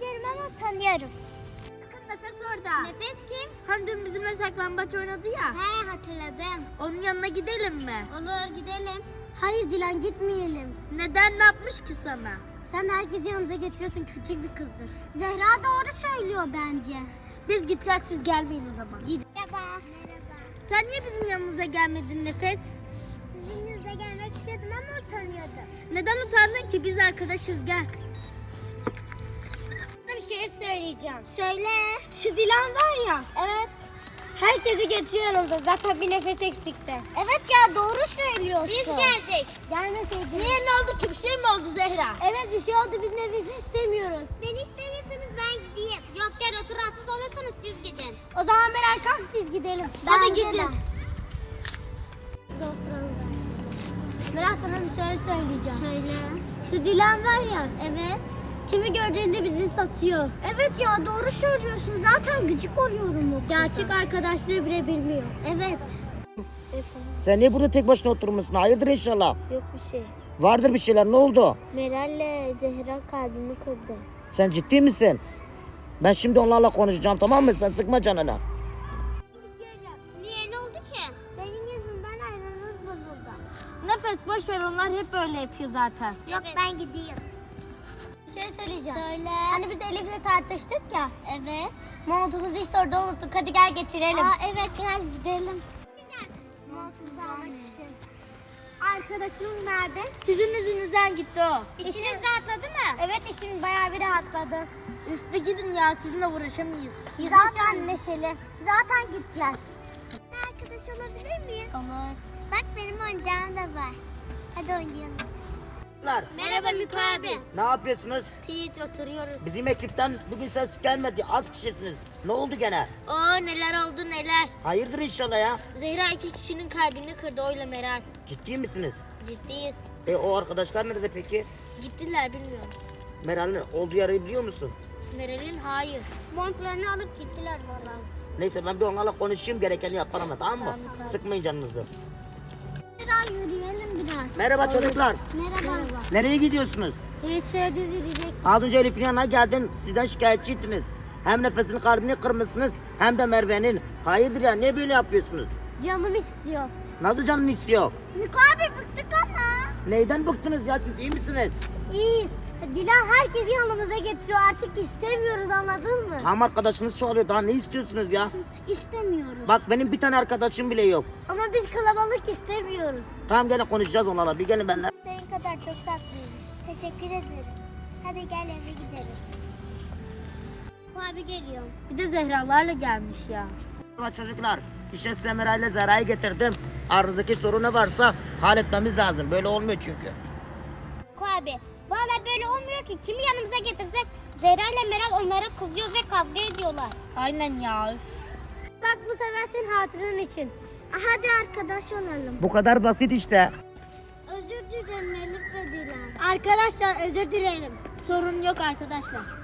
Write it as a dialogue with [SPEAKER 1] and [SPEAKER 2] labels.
[SPEAKER 1] biliyorum ama tanıyorum.
[SPEAKER 2] Bakın Nefes orada.
[SPEAKER 1] Nefes kim?
[SPEAKER 2] Hani dün bizimle saklambaç oynadı ya.
[SPEAKER 1] He hatırladım.
[SPEAKER 2] Onun yanına gidelim mi?
[SPEAKER 1] Olur gidelim.
[SPEAKER 3] Hayır Dilan gitmeyelim.
[SPEAKER 2] Neden ne yapmış ki sana?
[SPEAKER 3] Sen herkesi yanımıza getiriyorsun küçük bir kızdır. Zehra doğru söylüyor bence.
[SPEAKER 2] Biz gideceğiz siz gelmeyin o zaman. Gidin.
[SPEAKER 1] Merhaba. Merhaba.
[SPEAKER 2] Sen niye bizim yanımıza gelmedin Nefes?
[SPEAKER 1] Sizin yüzüne gelmek istedim ama utanıyordum.
[SPEAKER 2] Neden utandın ki biz arkadaşız gel.
[SPEAKER 3] Söyleyeceğim.
[SPEAKER 1] Söyle.
[SPEAKER 3] Şu Dilan var ya.
[SPEAKER 1] Evet.
[SPEAKER 3] Herkesi getiriyor yanımıza. Zaten bir nefes eksikti.
[SPEAKER 1] Evet ya doğru söylüyorsun.
[SPEAKER 3] Biz geldik. Gelmeseydin.
[SPEAKER 2] Niye ne oldu ki bir şey mi oldu Zehra?
[SPEAKER 3] Evet bir şey oldu biz nefesi istemiyoruz.
[SPEAKER 1] Beni istemiyorsanız ben gideyim.
[SPEAKER 3] Yok gel otur rahatsız olursanız siz gidin. O zaman Meral kalk biz gidelim.
[SPEAKER 2] Hadi
[SPEAKER 3] Bence
[SPEAKER 2] gidin.
[SPEAKER 3] de. Meral sana bir şey söyleyeceğim.
[SPEAKER 1] Söyle.
[SPEAKER 3] Şu Dilan var ya.
[SPEAKER 1] Evet.
[SPEAKER 3] Kimi gördüğünde bizi satıyor.
[SPEAKER 1] Evet ya doğru söylüyorsun. Zaten gıcık oluyorum o
[SPEAKER 3] Gerçek arkadaşlığı bile bilmiyor.
[SPEAKER 1] Evet.
[SPEAKER 4] Sen niye burada tek başına oturmuşsun? Hayırdır inşallah.
[SPEAKER 3] Yok bir şey.
[SPEAKER 4] Vardır bir şeyler ne oldu?
[SPEAKER 3] Meral'le Zehra kalbimi kırdı.
[SPEAKER 4] Sen ciddi misin? Ben şimdi onlarla konuşacağım tamam mı? Sen sıkma canını.
[SPEAKER 1] Niye ne oldu ki? Benim yüzümden ayrılığınız bozuldu.
[SPEAKER 2] Nefes boş ver onlar hep öyle yapıyor zaten.
[SPEAKER 1] Yok ben gideyim.
[SPEAKER 3] Şey söyleyeceğim.
[SPEAKER 1] Söyle.
[SPEAKER 3] Hani biz Elif'le tartıştık ya.
[SPEAKER 1] Evet.
[SPEAKER 3] Montumuzu işte orada unuttuk. Hadi gel getirelim.
[SPEAKER 1] Aa evet gel gidelim.
[SPEAKER 3] Arkadaşım nerede?
[SPEAKER 2] Sizin yüzünüzden gitti o.
[SPEAKER 1] İçiniz rahatladı mı?
[SPEAKER 3] Evet içimiz bayağı bir rahatladı.
[SPEAKER 2] Üstü gidin ya sizinle uğraşamayız.
[SPEAKER 3] Zaten neşeli.
[SPEAKER 1] Zaten gideceğiz. Arkadaş olabilir miyim?
[SPEAKER 2] Olur.
[SPEAKER 1] Bak benim oyuncağım da var. Hadi oynayalım.
[SPEAKER 2] Merhaba Miko abi.
[SPEAKER 4] Ne yapıyorsunuz?
[SPEAKER 2] Hiç oturuyoruz.
[SPEAKER 4] Bizim ekipten bugün ses gelmedi. Az kişisiniz. Ne oldu gene?
[SPEAKER 2] Oo neler oldu neler.
[SPEAKER 4] Hayırdır inşallah ya.
[SPEAKER 2] Zehra iki kişinin kalbini kırdı oyla Meral.
[SPEAKER 4] Ciddi misiniz?
[SPEAKER 2] Ciddiyiz.
[SPEAKER 4] E o arkadaşlar nerede peki?
[SPEAKER 2] Gittiler bilmiyorum.
[SPEAKER 4] Meral'in olduğu yeri biliyor musun?
[SPEAKER 2] Meral'in hayır.
[SPEAKER 3] Montlarını alıp gittiler valla.
[SPEAKER 4] Neyse ben bir onlarla konuşayım gerekeni yaparım tamam mı?
[SPEAKER 2] Tamam.
[SPEAKER 4] Sıkmayın canınızı.
[SPEAKER 3] Yürüyelim biraz.
[SPEAKER 4] Merhaba çocuklar.
[SPEAKER 3] Merhaba.
[SPEAKER 4] Nereye gidiyorsunuz?
[SPEAKER 3] Elif düz yürüyecek.
[SPEAKER 4] Az önce Elif'in yanına geldim. Sizden şikayetçiydiniz. Hem nefesini kalbini kırmışsınız hem de Merve'nin. Hayırdır ya ne böyle yapıyorsunuz?
[SPEAKER 3] Canım istiyor.
[SPEAKER 4] Nasıl canın istiyor?
[SPEAKER 3] Miko abi bıktık ama.
[SPEAKER 4] Neyden bıktınız ya siz iyi misiniz?
[SPEAKER 3] İyiyiz. Dilan herkesi yanımıza getiriyor. Artık istemiyoruz anladın mı?
[SPEAKER 4] Tam arkadaşınız çoğalıyor daha ne istiyorsunuz ya?
[SPEAKER 3] İstemiyoruz.
[SPEAKER 4] Bak benim bir tane arkadaşım bile yok.
[SPEAKER 3] Ama biz kalabalık istemiyoruz.
[SPEAKER 4] Tamam gene konuşacağız onlarla bir gelin benimle.
[SPEAKER 1] Senin kadar çok tatlıymış. Teşekkür ederim. Hadi gel eve gidelim. Bu abi geliyor.
[SPEAKER 2] Bir de Zehra'larla gelmiş ya.
[SPEAKER 4] Merhaba çocuklar. İşe size Meral ile Zera'yı getirdim. Aranızdaki sorun ne varsa halletmemiz lazım. Böyle olmuyor çünkü.
[SPEAKER 3] Ko abi valla böyle olmuyor ki. Kimi yanımıza getirsek Zehra ile Meral onlara kızıyor ve kavga ediyorlar.
[SPEAKER 2] Aynen ya.
[SPEAKER 3] Bak bu sefer senin hatırın için.
[SPEAKER 1] Hadi arkadaş olalım.
[SPEAKER 4] Bu kadar basit işte.
[SPEAKER 1] Özür dilerim Elif ve Dilan.
[SPEAKER 3] Arkadaşlar özür dilerim.
[SPEAKER 2] Sorun yok arkadaşlar.